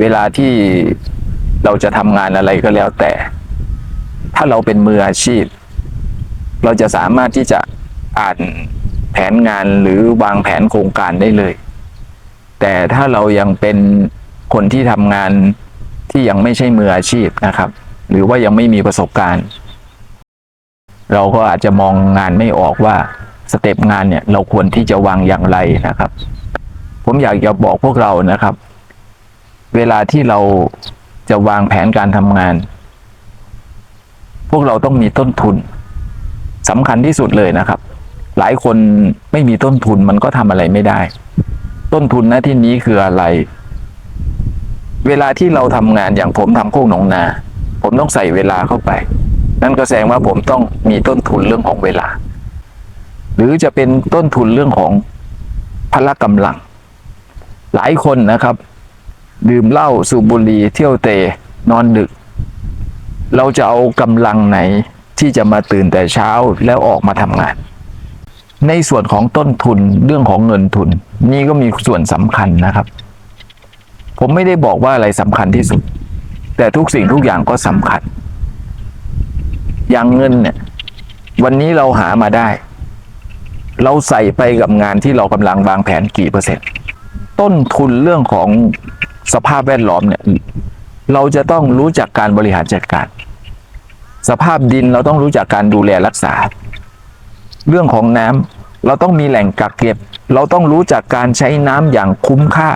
เวลาที่เราจะทำงานอะไรก็แล้วแต่ ถ้าเราเป็นมืออาชีพ เราจะสามารถที่จะอ่านแผนงานหรือวางแผนโครงการได้เลย แต่ถ้าเรายังเป็นคนที่ทำงานที่ยังไม่ใช่มืออาชีพนะครับ หรือว่ายังไม่มีประสบการณ์ เราก็อาจจะมองงานไม่ออกว่าสเต็ปงานเนี่ยเราควรที่จะวางอย่างไรนะครับ ผมอยากจะบอกพวกเรานะครับ เวลาที่เราจะวางแผนการทำงาน พวกเราต้องมีต้นทุนสำคัญที่สุดเลยนะครับ หลายคนไม่มีต้นทุนมันก็ทำอะไรไม่ได้ ต้นทุนน้าที่นี้คืออะไร เวลาที่เราทำงานอย่างผมทำโคกหนองนา ผมต้องใส่เวลาเข้าไป นั่นก็แสดงว่าผมต้องมีต้นทุนเรื่องของเวลา หรือจะเป็นต้นทุนเรื่องของพละกำลัง หลายคนนะครับ ดื่มเหล้าสูบบุหรี่เที่ยวเตะนอนดึก เราจะเอากำลังไหนที่จะมาตื่นแต่เช้าแล้วออกมาทำงาน ในส่วนของต้นทุนเรื่องของเงินทุน นี่ก็มีส่วนสำคัญนะครับ ผมไม่ได้บอกว่าอะไรสำคัญที่สุด แต่ทุกสิ่งทุกอย่างก็สำคัญ อย่างเงินเนี่ย วันนี้เราหามาได้ เราใส่ไปกับงานที่เรากำลังวางแผนกี่เปอร์เซ็นต์ ต้นทุนเรื่องของ สภาพแวดล้อมเนี่ยเราจะต้องรู้จักการบริหารจัดการ สภาพดินเราต้องรู้จักการดูแลรักษา เรื่องของน้ำเราต้องมีแหล่งกักเก็บ เราต้องรู้จักการใช้น้ำอย่างคุ้มค่า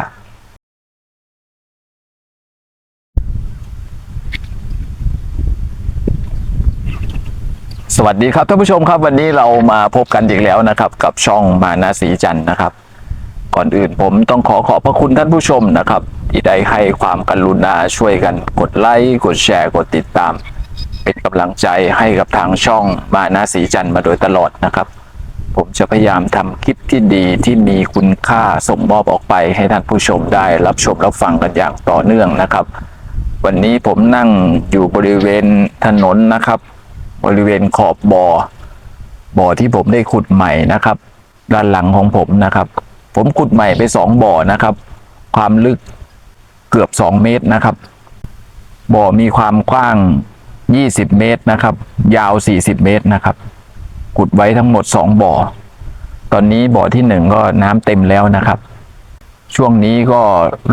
สวัสดีครับท่านผู้ชมครับวันนี้เรามาพบกันอีกแล้วนะครับ กับช่องมานาสีจันทร์นะครับ ก่อนอื่นผมต้องขอขอบพระคุณท่านผู้ชมนะครับ ที่ได้ให้ความกรุณาช่วยกันกดไลค์กดแชร์กดติดตาม เป็นกำลังใจให้กับทางช่องมานาสีจันทร์มาโดยตลอดนะครับ ผมจะพยายามทำคลิปที่ดีที่มีคุณค่าส่งมอบออกไปให้ท่านผู้ชมได้รับชมรับฟังกันอย่างต่อเนื่องนะครับ วันนี้ผมนั่งอยู่บริเวณถนนนะครับ บริเวณขอบบ่อบ่อที่ผมได้ขุดใหม่นะครับ ด้านหลังของผมนะครับ ผมขุดใหม่ไปสองบ่อนะครับ ความลึกเกือบสองเมตรนะครับ บ่อมีความกว้าง20เมตรนะครับ ยาว40เมตรนะครับ ขุดไว้ทั้งหมดสองบ่อ ตอนนี้บ่อที่หนึ่งก็น้ำเต็มแล้วนะครับ ช่วงนี้ก็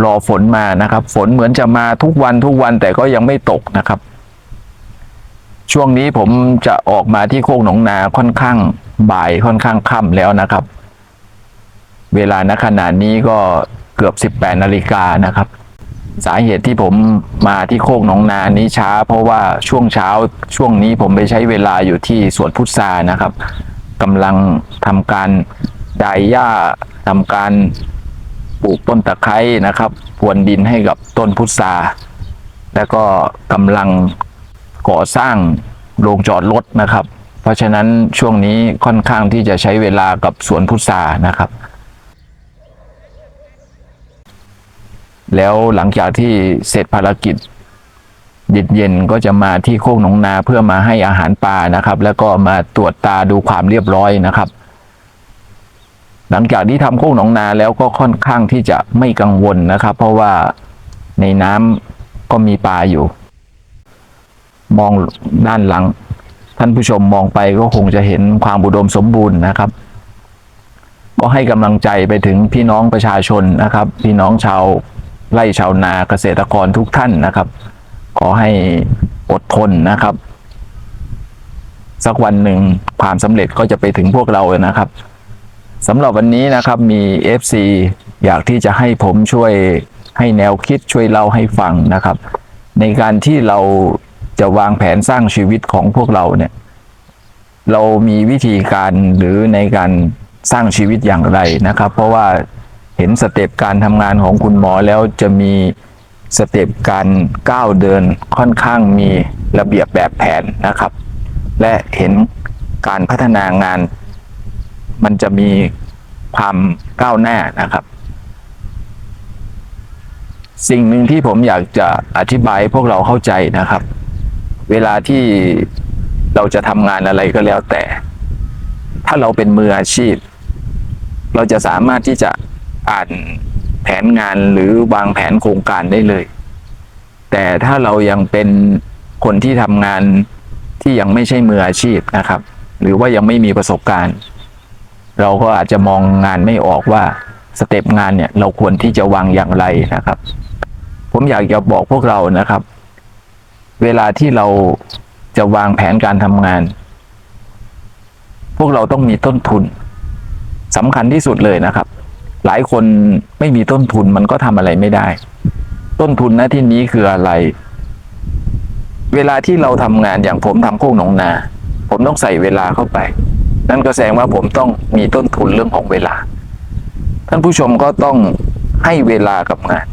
รอฝนมานะครับ ฝนเหมือนจะมาทุกวันทุกวันแต่ก็ยังไม่ตกนะครับ ช่วงนี้ผมจะออกมาที่โคกหนองนาค่อนข้างบ่ายค่อนข้างค่ำแล้วนะครับ เวลาณขณะนี้ก็เกือบ 18 นาฬิกานะครับ สาเหตุที่ผมมาที่โคกหนองนานี้ช้า เพราะว่าช่วงเช้าช่วงนี้ผมไปใช้เวลาอยู่ที่สวนพุทรานะครับกำลังทำการดายหญ้าทำการปลูกต้นตะไคร้นะครับพรวนดินให้กับต้นพุทราแล้วก็กำลังก่อสร้างโรงจอดรถนะครับ เพราะฉะนั้นช่วงนี้ค่อนข้างที่จะใช้เวลากับสวนพุทรานะครับ แล้วหลังจากที่เสร็จภารกิจเย็นๆก็จะมาที่โคกหนองนาเพื่อมาให้อาหารปลานะครับ แล้วก็มาตรวจตาดูความเรียบร้อยนะครับ หลังจากที่ทำโคกหนองนาแล้วก็ค่อนข้างที่จะไม่กังวลนะครับ เพราะว่าในน้ำก็มีปลาอยู่ มองด้านหลัง ท่านผู้ชมมองไปก็คงจะเห็นความอุดมสมบูรณ์นะครับ ก็ให้กำลังใจไปถึงพี่น้องประชาชนนะครับ พี่น้องชาว ไร่ชาวนาเกษตรกรทุกท่านนะครับ ขอให้อดทนนะครับ สักวันหนึ่งความสำเร็จก็จะไปถึงพวกเรานะครับสำหรับวันนี้นะครับมี FC อยากที่จะให้ผมช่วยให้แนวคิดช่วยเล่าให้ฟังนะครับ ในการที่เราจะวางแผนสร้างชีวิตของพวกเราเนี่ย เรามีวิธีการหรือในการสร้างชีวิตอย่างไรนะครับ เพราะว่า เห็นสเต็ปการทำงานของคุณหมอแล้วจะมีสเต็ปการก้าวเดินค่อนข้างมีระเบียบแบบแผนนะครับ และเห็นการพัฒนางาน มันจะมีความก้าวหน้านะครับ สิ่งหนึ่งที่ผมอยากจะอธิบายให้พวกเราเข้าใจนะครับ เวลาที่เราจะทำงานอะไรก็แล้วแต่ ถ้าเราเป็นมืออาชีพ เราจะสามารถที่จะ อ่านแผนงานหรือวางแผนโครงการได้เลย แต่ถ้าเรายังเป็นคนที่ทำงานที่ยังไม่ใช่มืออาชีพนะครับ หรือว่ายังไม่มีประสบการณ์ เราก็อาจจะมองงานไม่ออกว่าสเต็ปงานเนี่ยเราควรที่จะวางอย่างไรนะครับ ผมอยากจะบอกพวกเรานะครับ เวลาที่เราจะวางแผนการทำงาน พวกเราต้องมีต้นทุนสำคัญที่สุดเลยนะครับ หลายคนไม่มีต้นทุนมันก็ทำอะไรไม่ได้ ต้นทุนหน้าที่นี้คืออะไร เวลาที่เราทำงานอย่างผมทำโคกหนองนา ผมต้องใส่เวลาเข้าไป นั่นก็แสดงว่าผมต้องมีต้นทุนเรื่องของเวลา ท่านผู้ชมก็ต้องให้เวลากับงาน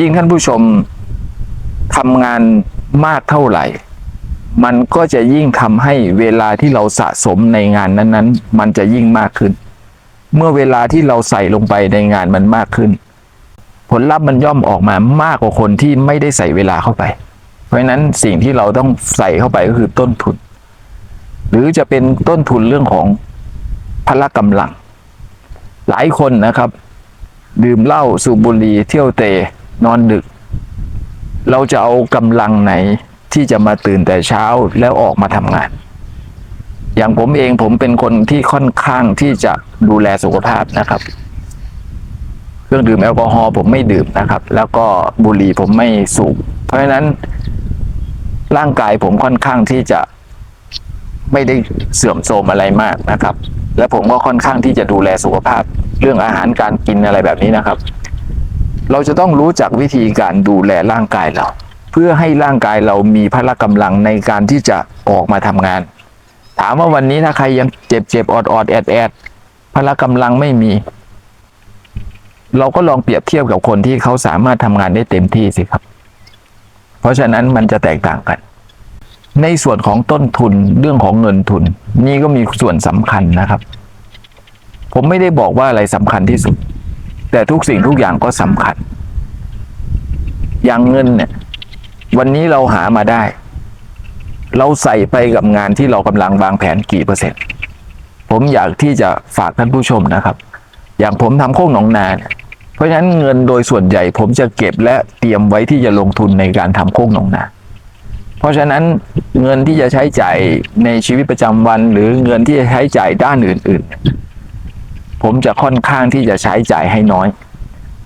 ยิ่งท่านผู้ชมทำงานมากเท่าไหร่ มันก็จะยิ่งทำให้เวลาที่เราสะสมในงานนั้น ๆ มันจะยิ่งมากขึ้น เมื่อเวลาที่เราใส่ลงไปในงานมันมากขึ้น ผลลัพธ์มันย่อมออกมามากกว่าคนที่ไม่ได้ใส่เวลาเข้าไป เพราะฉะนั้นสิ่งที่เราต้องใส่เข้าไปก็คือต้นทุน หรือจะเป็นต้นทุนเรื่องของพละกำลัง หลายคนนะครับ ดื่มเหล้าสูบบุหรี่เที่ยวเตะนอนดึก เราจะเอากำลังไหนที่จะมาตื่นแต่เช้าแล้วออกมาทำงาน อย่างผมเองผมเป็นคนที่ค่อนข้างที่จะดูแลสุขภาพนะครับ เครื่องดื่มแอลกอฮอล์ผมไม่ดื่มนะครับ แล้วก็บุหรี่ผมไม่สูบเพราะฉะนั้น ร่างกายผมค่อนข้างที่จะไม่ได้เสื่อมโทรมอะไรมากนะครับ และผมก็ค่อนข้างที่จะดูแลสุขภาพ เรื่องอาหารการกินอะไรแบบนี้นะครับ เราจะต้องรู้จักวิธีการดูแลร่างกายเรา เพื่อให้ร่างกายเรามีพละกำลังในการที่จะออกมาทำงาน ถามว่าวันนี้ถ้าใครยังเจ็บเจ็บออดออดแอดแอดพละกำลังไม่มี เราก็ลองเปรียบเทียบกับคนที่เขาสามารถทำงานได้เต็มที่สิครับ เพราะฉะนั้นมันจะแตกต่างกัน ในส่วนของต้นทุนเรื่องของเงินทุน นี่ก็มีส่วนสำคัญนะครับ ผมไม่ได้บอกว่าอะไรสำคัญที่สุด แต่ทุกสิ่งทุกอย่างก็สำคัญ อย่างเงินเนี่ย วันนี้เราหามาได้ เราใส่ไปกับงานที่เรากำลังวางแผนกี่เปอร์เซ็นต์ ผมอยากที่จะฝากท่านผู้ชมนะครับ อย่างผมทำโค้งหนองนาเนี่ยเพราะฉะนั้นเงินโดยส่วนใหญ่ผมจะเก็บและเตรียมไว้ที่จะลงทุนในการทำโค้งหนองนา เพราะฉะนั้นเงินที่จะใช้จ่ายในชีวิตประจำวันหรือเงินที่จะใช้จ่ายด้านอื่น ๆ ผมจะค่อนข้างที่จะใช้จ่ายให้น้อย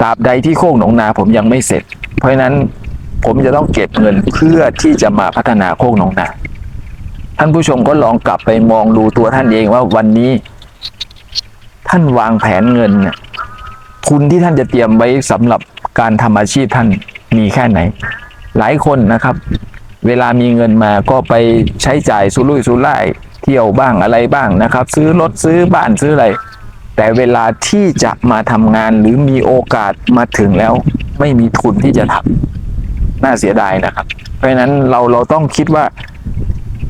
ตราบใดที่โค้งหนองนาผมยังไม่เสร็จ เพราะฉะนั้น ผมจะต้องเก็บเงินเพื่อที่จะมาพัฒนาโค้งหนองนาท่านผู้ชมก็ลองกลับไปมองดูตัวท่านเองว่าวันนี้ ท่านวางแผนเงินเนี่ยทุนที่ท่านจะเตรียมไว้สำหรับการทำอาชีพท่านมีแค่ไหน หลายคนนะครับ เวลามีเงินมาก็ไปใช้จ่ายสุรุ่ยสุร่ายเที่ยวบ้างอะไรบ้างนะครับ ซื้อรถซื้อบ้านซื้ออะไร แต่เวลาที่จะมาทำงานหรือมีโอกาสมาถึงแล้ว ไม่มีทุนที่จะทำ น่าเสียดายนะครับ เพราะฉะนั้นเราเราต้องคิดว่า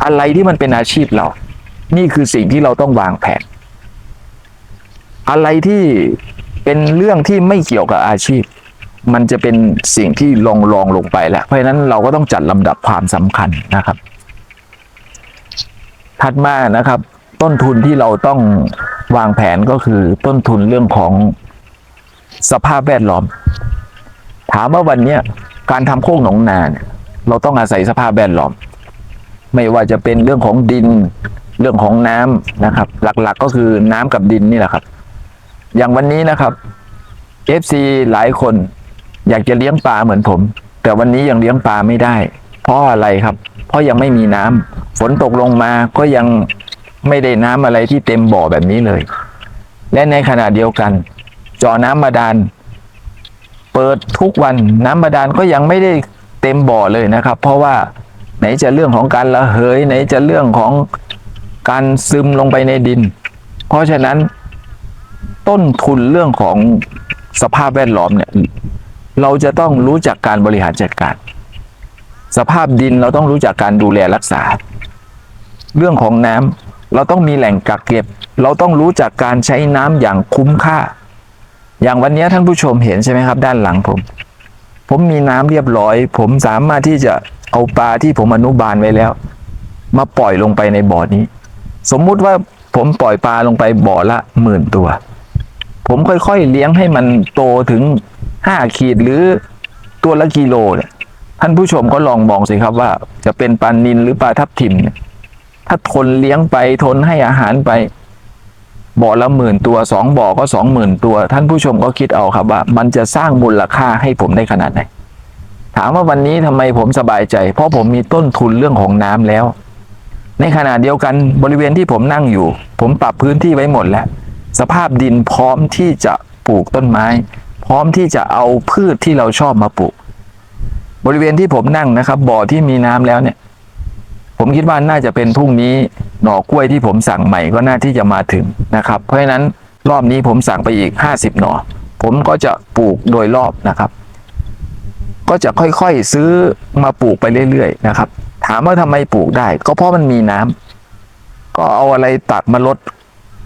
อะไรที่มันเป็นอาชีพเรา นี่คือสิ่งที่เราต้องวางแผน อะไรที่เป็นเรื่องที่ไม่เกี่ยวกับอาชีพ มันจะเป็นสิ่งที่ลองลองลงไปแล้ว เพราะฉะนั้นเราก็ต้องจัดลำดับความสำคัญนะครับ ถัดมานะครับ ต้นทุนที่เราต้องวางแผนก็คือต้นทุนเรื่องของสภาพแวดล้อม ถามว่าวันเนี้ย การทำโค้งหนองนาเนี่ยเราต้องอาศัยสภาพแวดล้อม ไม่ว่าจะเป็นเรื่องของดินเรื่องของน้ำนะครับ หลักๆก็คือน้ำกับดินนี่แหละครับ อย่างวันนี้นะครับ FC หลายคน อยากจะเลี้ยงปลาเหมือนผม แต่วันนี้ยังเลี้ยงปลาไม่ได้ เพราะอะไรครับ เพราะยังไม่มีน้ำฝนตกลงมาก็ยังไม่ได้น้ำอะไรที่เต็มบ่อแบบนี้เลย และในขณะเดียวกันเจาะน้ำบาดาล เปิดทุกวันน้ำบาดาลก็ยังไม่ได้เต็มบ่อเลยนะครับ เพราะว่าไหนจะเรื่องของการระเหย ไหนจะเรื่องของการซึมลงไปในดิน เพราะฉะนั้นต้นทุนเรื่องของสภาพแวดล้อมเนี่ยเราจะต้องรู้จักการบริหารจัดการ สภาพดินเราต้องรู้จักการดูแลรักษา เรื่องของน้ำเราต้องมีแหล่งกักเก็บ เราต้องรู้จักการใช้น้ำอย่างคุ้มค่า อย่างวันนี้ท่านผู้ชมเห็นใช่ไหมครับ ด้านหลังผม ผมมีน้ำเรียบร้อย ผมสามารถที่จะเอาปลาที่ผมอนุบาลไว้แล้ว มาปล่อยลงไปในบ่อนี้ สมมุติว่าผมปล่อยปลาลงไปบ่อละหมื่นตัว ผมค่อยๆเลี้ยงให้มันโตถึงห้าขีดหรือตัวละกิโลเนี่ยท่านผู้ชมก็ลองมองสิครับว่า จะเป็นปลานินหรือปลาทับทิมเนี่ยถ้าทนเลี้ยงไปทนให้อาหารไป บ่อละหมื่นตัวสองบ่อก็สองหมื่นตัว ท่านผู้ชมก็คิดเอาครับว่า มันจะสร้างมูลค่าให้ผมได้ขนาดไหน ถามว่าวันนี้ทำไมผมสบายใจ เพราะผมมีต้นทุนเรื่องของน้ำแล้ว ในขณะเดียวกันบริเวณที่ผมนั่งอยู่ ผมปรับพื้นที่ไว้หมดแล้ว สภาพดินพร้อมที่จะปลูกต้นไม้ พร้อมที่จะเอาพืชที่เราชอบมาปลูก บริเวณที่ผมนั่งนะครับ บ่อที่มีน้ำแล้วเนี่ย ผมคิดว่าน่าจะเป็นพรุ่งนี้หน่อกล้วยที่ผมสั่งใหม่ก็น่าที่จะมาถึงนะครับ เพราะฉะนั้นรอบนี้ผมสั่งไปอีก 50 หน่อ ผมก็จะปลูกโดยรอบนะครับ ก็จะค่อยๆซื้อมาปลูกไปเรื่อยๆนะครับ ถามว่าทำไมปลูกได้ ก็เพราะมันมีน้ำก็เอาอะไรตักมาลด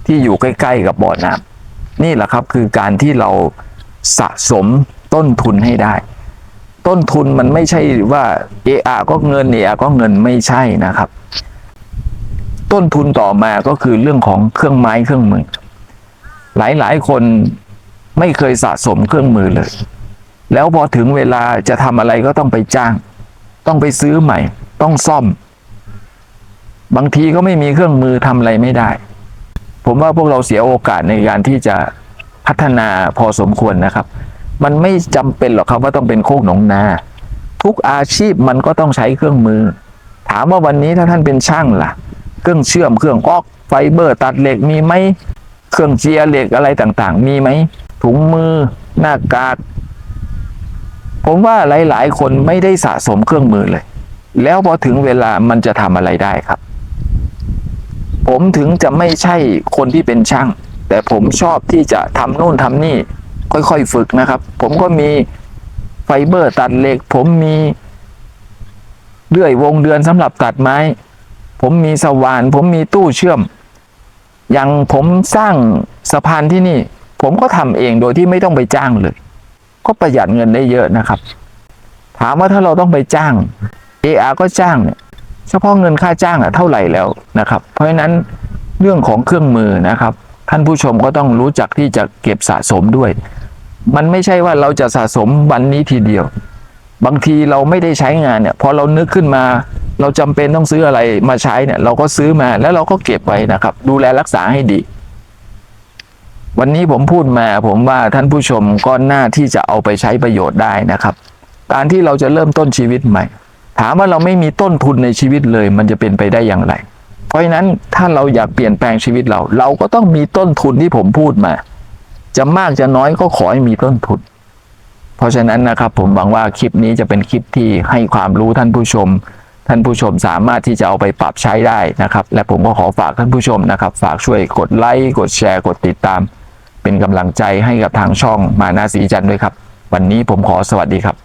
ที่อยู่ใกล้ ๆ กับบ่อน้ำนี่แหละครับคือการที่เราสะสมต้นทุนให้ได้ ต้นทุนมันไม่ใช่ว่าเออาก็เงินเออาก็เงินไม่ใช่นะครับ ต้นทุนต่อมาก็คือเรื่องของเครื่องไม้เครื่องมือ หลายๆ คนไม่เคยสะสมเครื่องมือเลย แล้วพอถึงเวลาจะทำอะไรก็ต้องไปจ้าง ต้องไปซื้อใหม่ ต้องซ่อม บางทีก็ไม่มีเครื่องมือทำอะไรไม่ได้ ผมว่าพวกเราเสียโอกาสในการที่จะพัฒนาพอสมควรนะครับ มันไม่จำเป็นหรอกครับว่าต้องเป็นโคกหนองนา ทุกอาชีพมันก็ต้องใช้เครื่องมือ ถามว่าวันนี้ถ้าท่านเป็นช่างล่ะ เครื่องเชื่อมเครื่องออกไฟเบอร์ตัดเหล็กมีไหมเครื่องเจียเหล็กอะไรต่างๆ มีไหมถุงมือหน้ากากผมว่าหลาย ๆ คนไม่ได้สะสมเครื่องมือเลย แล้วพอถึงเวลามันจะทำอะไรได้ครับ ผมถึงจะไม่ใช่คนที่เป็นช่าง แต่ผมชอบที่จะทำโน่นทำนี่ ค่อยๆฝึกนะครับ ผมก็มีไฟเบอร์ตัดเหล็ก ผมมีเลื่อยวงเดือนสำหรับตัดไม้ ผมมีสว่าน ผมมีตู้เชื่อม อย่างผมสร้างสะพานที่นี่ ผมก็ทำเองโดยที่ไม่ต้องไปจ้างเลย ก็ประหยัดเงินได้เยอะนะครับ ถามว่าถ้าเราต้องไปจ้าง AR ก็จ้างเนี่ยเฉพาะเงินค่าจ้างอะเท่าไหร่แล้วนะครับ เพราะฉะนั้นเรื่องของเครื่องมือนะครับ ท่านผู้ชมก็ต้องรู้จักที่จะเก็บสะสมด้วย มันไม่ใช่ว่าเราจะสะสมวันนี้ทีเดียว บางทีเราไม่ได้ใช้งานเนี่ยพอเรานึกขึ้นมา เราจำเป็นต้องซื้ออะไรมาใช้เนี่ย เราก็ซื้อมาแล้วเราก็เก็บไว้นะครับ ดูแลรักษาให้ดี วันนี้ผมพูดมาผมว่าท่านผู้ชมก็น่าที่จะเอาไปใช้ประโยชน์ได้นะครับ การที่เราจะเริ่มต้นชีวิตใหม่ ถามว่าเราไม่มีต้นทุนในชีวิตเลย มันจะเป็นไปได้อย่างไร เพราะฉะนั้นถ้าเราอยากเปลี่ยนแปลงชีวิตเรา เราก็ต้องมีต้นทุนที่ผมพูดมา จะมากจะน้อยก็ขอให้มีต้นทุน เพราะฉะนั้นนะครับ ผมหวังว่าคลิปนี้จะเป็นคลิปที่ให้ความรู้ท่านผู้ชม ท่านผู้ชมสามารถที่จะเอาไปปรับใช้ได้นะครับ และผมก็ขอฝากท่านผู้ชมนะครับ ฝากช่วยกดไลค์กดแชร์กดติดตาม เป็นกำลังใจให้กับทางช่องมานาสีจันทร์ด้วยครับ วันนี้ผมขอสวัสดีครับ